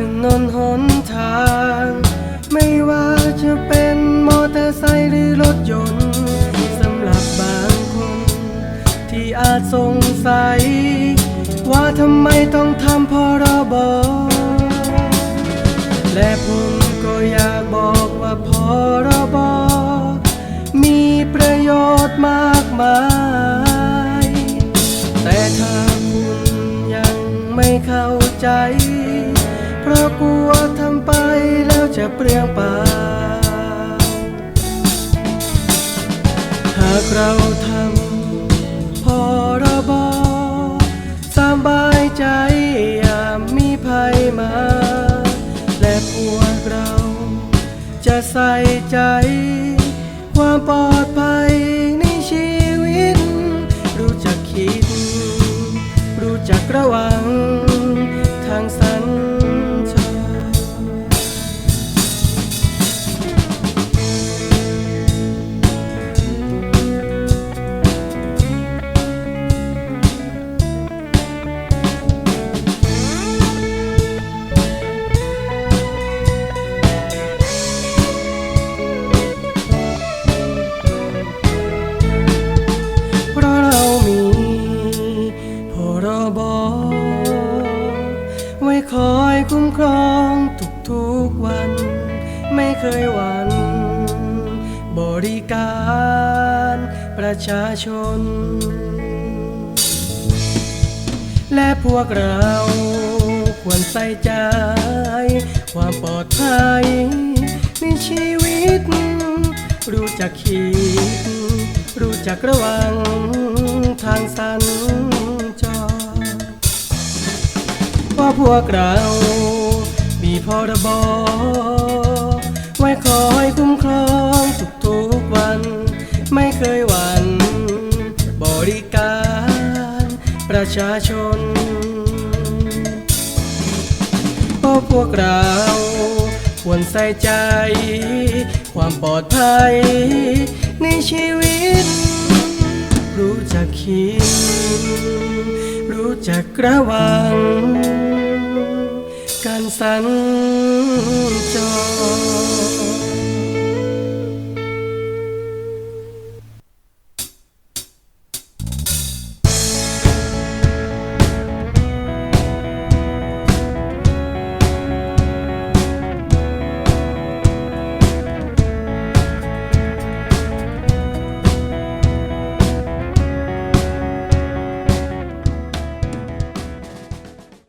ถนนหนทาง ไม่ว่าจะเป็นมอเตอร์ไซค์หรือรถยนต์สำหรับบางคน ที่อาจสงสัย ว่าทำไมต้องทำพรบและผมก็อยากบอกว่าพรบมีประโยชน์มากมาย แต่ถ้าคุณยังไม่เข้าใจ เพราะกลัวทำไปแล้วจะเปลืองเปล่าหากเราทำพรบสบายใจย่ามีภัยมา และพวกเราจะใส่ใจ ความปลอดภัยในชีวิต รู้จักคิด รู้จักระวัง อยคุ้มครองทุกๆวัน ไม่เคยหวั่นบริการประชาชน และพวกเราควรใส่ใจ ความปลอดภัยในชีวิต รู้จักคิด รู้จักระวังทางสัญ พราะพวกเรา มีพรบไว้คอยคุ้มครองทุกๆวัน ไม่เคยหวั่นบริการ ประชาชนเพราะพวกเรา ควรใส่ใจ ความปลอดภัย ในชีวิต รู้จักคิด จักระวัง การสัญจร